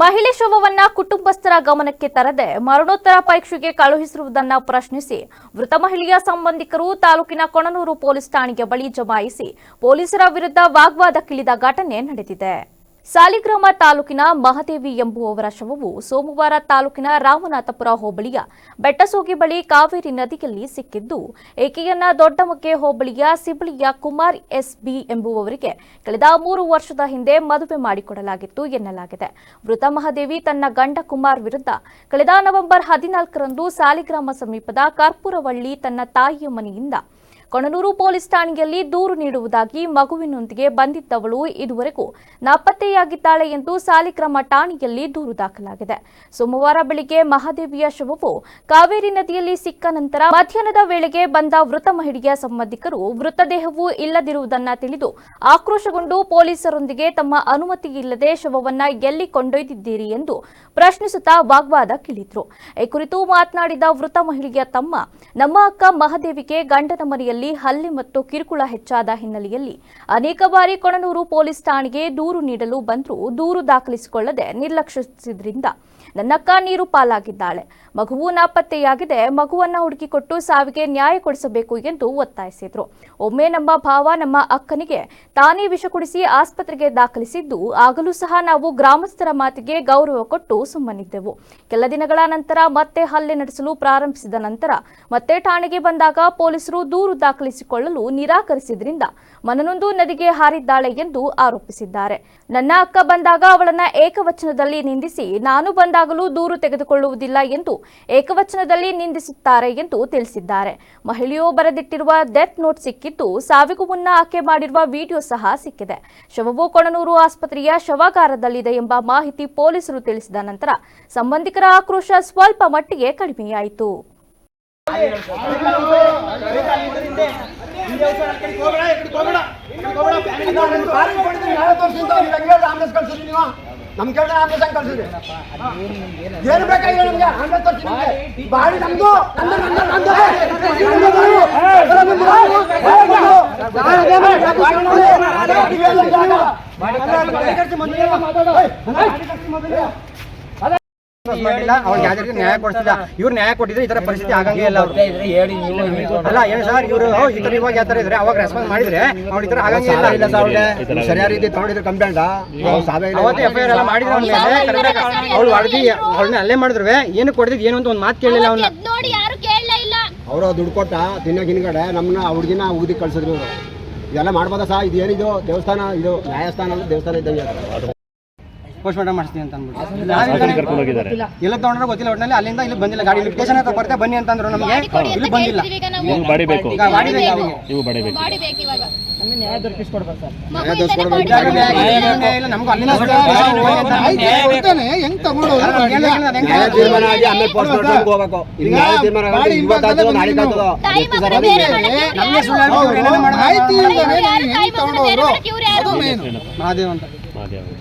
ಮಹಿಳೆ ಶವವನ್ನ ಕುಟುಂಬಸ್ಥರ ಗಮನಕ್ಕೆ ತರದೆ ಮರಣೋತ್ತರ ಪರೀಕ್ಷೆಗೆ ಕಳುಹಿಸಿರುವುದನ್ನು ಪ್ರಶ್ನಿಸಿ ಮೃತ ಮಹಿಳೆಯ ಸಂಬಂಧಿಕರು ತಾಲೂಕಿನ ಕೊಣನೂರು ಪೊಲೀಸ್ ಠಾಣೆಗೆ ಬಳಿ ಜಮಾಯಿಸಿ ಪೊಲೀಸರ ವಿರುದ್ಧ ವಾಗ್ವಾದಕ್ಕಿಳಿದ ಘಟನೆ ನಡೆದಿದೆ. ಸಾಲಿಗ್ರಾಮ ತಾಲೂಕಿನ ಮಹದೇವಿ ಎಂಬುವವರ ಶವವು ಸೋಮವಾರ ತಾಲೂಕಿನ ರಾಮನಾಥಪುರ ಹೋಬಳಿಯ ಬೆಟ್ಟಸೋಗಿ ಬಳಿ ಕಾವೇರಿ ನದಿಯಲ್ಲಿ ಸಿಕ್ಕಿದ್ದು, ಏಕೆಯನ್ನ ದೊಡ್ಡಮಕ್ಕೆ ಹೋಬಳಿಯ ಸಿಬಳಿಯ ಕುಮಾರ್ ಎಸ್ ಬಿ ಎಂಬುವವರಿಗೆ ಕಳೆದ ಮೂರು ವರ್ಷದ ಹಿಂದೆ ಮದುವೆ ಮಾಡಿಕೊಡಲಾಗಿತ್ತು ಎನ್ನಲಾಗಿದೆ. ಮೃತ ಮಹಾದೇವಿ ತನ್ನ ಗಂಡ ಕುಮಾರ್ ವಿರುದ್ಧ ಕಳೆದ ನವೆಂಬರ್ ಹದಿನಾಲ್ಕರಂದು ಸಾಲಿಗ್ರಾಮ ಸಮೀಪದ ಕರ್ಪೂರವಳ್ಳಿ ತನ್ನ ತಾಯಿಯ ಮನೆಯಿಂದ ಕೊಣನೂರು ಪೊಲೀಸ್ ಠಾಣೆಯಲ್ಲಿ ದೂರು ನೀಡುವುದಾಗಿ ಮಗುವಿನೊಂದಿಗೆ ಬಂದಿದ್ದವಳು ಇದುವರೆಗೂ ನಾಪತ್ತೆಯಾಗಿದ್ದಾಳೆ ಎಂದು ಸಾಲಿಕ್ರಮ ಠಾಣೆಯಲ್ಲಿ ದೂರು ದಾಖಲಾಗಿದೆ. ಸೋಮವಾರ ಬೆಳಿಗ್ಗೆ ಮಹಾದೇವಿಯ ಶವವು ಕಾವೇರಿ ನದಿಯಲ್ಲಿ ಸಿಕ್ಕ ನಂತರ ಮಧ್ಯಾಹ್ನದ ವೇಳೆಗೆ ಬಂದ ಮೃತ ಮಹಿಳೆಯ ಸಂಬಂಧಿಕರು ಮೃತದೇಹವು ಇಲ್ಲದಿರುವುದನ್ನ ತಿಳಿದು ಆಕ್ರೋಶಗೊಂಡು ಪೊಲೀಸರೊಂದಿಗೆ ತಮ್ಮ ಅನುಮತಿ ಇಲ್ಲದೆ ಶವವನ್ನ ಎಲ್ಲಿ ಕೊಂಡೊಯ್ದಿದ್ದೀರಿ ಎಂದು ಪ್ರಶ್ನಿಸುತ್ತಾ ವಾಗ್ವಾದಕ್ಕಿಳಿದ್ರು ಈ ಕುರಿತು ಮಾತನಾಡಿದ ಮೃತ ಮಹಿಳೆಯ ತಮ್ಮ, ನಮ್ಮ ಅಕ್ಕ ಮಹಾದೇವಿಗೆ ಗಂಡನ ಮನೆಯಲ್ಲಿ ಹಲ್ಲೆ ಮತ್ತು ಕಿರುಕುಳ ಹೆಚ್ಚಾದ ಹಿನ್ನೆಲೆಯಲ್ಲಿ ಅನೇಕ ಬಾರಿ ಕೊಣನೂರು ಪೊಲೀಸ್ ಠಾಣೆಗೆ ದೂರು ನೀಡಲು ಬಂದರೂ. ದೂರು ದಾಖಲಿಸಿಕೊಳ್ಳದೆ ನಿರ್ಲಕ್ಷಿಸಿದ್ರಿಂದ ನನ್ನಕ್ಕ ನೀರು ಪಾಲಾಗಿದ್ದಾಳೆ. ಮಗುವು ನಾಪತ್ತೆಯಾಗಿದೆ. ಮಗುವನ್ನ ಹುಡುಕಿಕೊಟ್ಟು ಸಾವಿಗೆ ನ್ಯಾಯ ಕೊಡಿಸಬೇಕು ಎಂದು ಒತ್ತಾಯಿಸಿದ್ರು. ಒಮ್ಮೆ ನಮ್ಮ ಭಾವ ನಮ್ಮ ಅಕ್ಕನಿಗೆ ತಾನೇ ವಿಷ ಕುಡಿಸಿ ಆಸ್ಪತ್ರೆಗೆ ದಾಖಲಿಸಿದ್ದು, ಆಗಲೂ ಸಹ ನಾವು ಗ್ರಾಮಸ್ಥರ ಮಾತಿಗೆ ಗೌರವ ಕೊಟ್ಟು ಸುಮ್ಮನಿದ್ದೆವು. ಕೆಲ ದಿನಗಳ ನಂತರ ಮತ್ತೆ ಹಲ್ಲೆ ನಡೆಸಲು ಪ್ರಾರಂಭಿಸಿದ ನಂತರ ಮತ್ತೆ ಠಾಣೆಗೆ ಬಂದಾಗ ಪೊಲೀಸರು ದೂರು ದಾಖಲಿಸಿಕೊಳ್ಳಲು ನಿರಾಕರಿಸಿದ್ರಿಂದ ಮನನೊಂದು ನದಿಗೆ ಹಾರಿದ್ದಾಳೆ ಎಂದು ಆರೋಪಿಸಿದ್ದಾರೆ. ನನ್ನ ಅಕ್ಕ ಬಂದಾಗ ಅವಳನ್ನ ಏಕವಚನದಲ್ಲಿ ನಿಂದಿಸಿ ನಾನು ಬಂದಾಗಲೂ ದೂರು ತೆಗೆದುಕೊಳ್ಳುವುದಿಲ್ಲ ಎಂದು ಏಕವಚನದಲ್ಲಿ ನಿಂದಿಸುತ್ತಾರೆ ಎಂದು ತಿಳಿಸಿದ್ದಾರೆ. ಮಹಿಳೆಯು ಬರೆದಿಟ್ಟಿರುವ ಡೆತ್ ನೋಟ್ ಸಿಕ್ಕಿದ್ದು ಸಾವಿಗೂ ಮುನ್ನ ಆಕೆ ಮಾಡಿರುವ ವಿಡಿಯೋ ಸಹ ಸಿಕ್ಕಿದೆ. ಶವವು ಕೊಣನೂರು ಆಸ್ಪತ್ರೆಯ ಶವಾಗಾರದಲ್ಲಿದೆ ಎಂಬ ಮಾಹಿತಿ ಪೊಲೀಸರು ತಿಳಿಸಿದ ನಂತರ ಸಂಬಂಧಿಕರ ಆಕ್ರೋಶ ಸ್ವಲ್ಪ ಮಟ್ಟಿಗೆ ಕಡಿಮೆಯಾಯಿತು. ನಮ್ ಕೇಳಿದ್ರೆ ಆಂಬುಲೆನ್ಸ್ ಹಂಗ್ ಕಳ್ಸಿದ್ರಿ ಏನು ಬೇಕಾಗಿಲ್ಲ ನಿಮ್ಗೆ ಆಂಬುಲೆನ್ಸ್ ತೋರ್ಸಿ. ಬಾಡಿ ನಮ್ದು ನಂದು, ಮೊದಲೇ. ಮಾಡಿಲ್ಲ ಅವ್ರಿಗೆ ಯಾವ್ದಾದ್ರು ನ್ಯಾಯ ಕೊಡಿಸಿದ ಇವ್ರು ನ್ಯಾಯ ಕೊಟ್ಟಿದ್ರೆ ಈ ತರ ಪರಿಸ್ಥಿತಿ ಆಗಂಗೇ ಇಲ್ಲ ಅವ್ರು. ಅಲ್ಲ ಏನು ಸರ್ ಇವರು ಈ ತರ ಇವಾಗ ಯಾವ ತರ ಇದ್ರೆ? ಅವಾಗ ರೆಸ್ಪಾನ್ಸ್ ಮಾಡಿದ್ರೆ ಅವ್ರ ಈ ತರ ಆಗಂಗೇ ಇಲ್ಲ ಇಲ್ಲ ಸರ್ ಅವ್ರಿಗೆ. ಸರಿಯಾದ ರೀತಿ ತಗೊಂಡಿದ್ರು ಕಂಪ್ಲೇಂಟ್? ಅವತ್ತು ಎಫ್ ಐ ಆರ್ ಎಲ್ಲ ಮಾಡಿದ್ರು ಅವ್ಳು ಹೊಡೆದಿ ಅವ್ಳನ್ನ ಅಲ್ಲೇ ಮಾಡಿದ್ರು ಏನು ಕೊಡ್ದಿದ್ ಏನು ಅಂತ ಒಂದು ಮಾತು ಕೇಳಿಲ್ಲ ಅವ್ನ. ಎದ್ ನೋಡಿ ಯಾರು ಕೇಳಲೇ ಇಲ್ಲ. ಅವರು ದುಡ್ಡು ಕೊಟ್ಟ ತಿನ್ನೋಕೆ ಹಿಂದ್ಗಡೆ ನಮ್ಮನ್ನ ಹುಡುಗಿನ ಉಗ್ದಿ ಕಳ್ಸಿದ್ರು ಇವರು. ಇದೆಲ್ಲ ಮಾಡ್ಬೋದ ಸಹ ಇದು ಏನಿದು ದೇವಸ್ಥಾನ? ಇದು ನ್ಯಾಯಸ್ಥಾನ ದೇವಸ್ಥಾನ ಇದ್ದಂಗೆ ಅದು. ಪೋಸ್ಟ್ ಮಾರ್ಟಮ್ ಮಾಡಿಸ್ತೀನಿ ಅಂತ ಅಂದ್ಬಿಟ್ಟು. ಎಲ್ಲ ತಗೊಂಡ್ರೆ ಗೊತ್ತಿಲ್ಲ ಒಟ್ಟಿನಲ್ಲಿ ಅಲ್ಲಿಂದ ಇಲ್ಲಿ ಬಂದಿಲ್ಲ. ಗಾಡಿ ಸ್ಟೇಷನ್ ಹತ್ರ ಬರ್ತೆ ಬನ್ನಿ ಅಂತಂದ್ರು ನಮಗೆ. ಇಲ್ಲಿ ಬಂದಿಲ್ಲ. ಕೇಳ್ತೀವಿ ಈಗ ನೀವು ಬಾಡಿ ಬೇಕು ಬಾಡಿ ಬೇಕು ಅವ್ರಿಗೆ. ನೀವು ಬಾಡಿ ಬೇಕು ಬಾಡಿ ಬೇಕು ಇವಾಗ ನ್ಯಾಯ ದೊರಕಿಸ್ಕೊಡ್ಬೇಕು ಸರ್. ಮಗು ಇದ್ದಾನೆ ಬಾಡಿ ನ್ಯಾಯ ನ್ಯಾಯ ಇಲ್ಲ ನಮ್ಗೂ ಅಲ್ಲಿಂದ ನ್ಯಾಯ ತೀರ್ಮಾನ ಆಗಿ ಆಮೇಲೆ ಪೋಸ್ಟ್ ಹೋಗ್ಬೇಕು. ನ್ಯಾಯ ತೀರ್ಮಾನ ನಾಳೆ ನಮ್ಗೆ? ಸುಳ್ಳು ಇವ್ರು ಯಾರು? ಮಹಾದೇವ್ ಅಂತ. ಮಾದೇವ್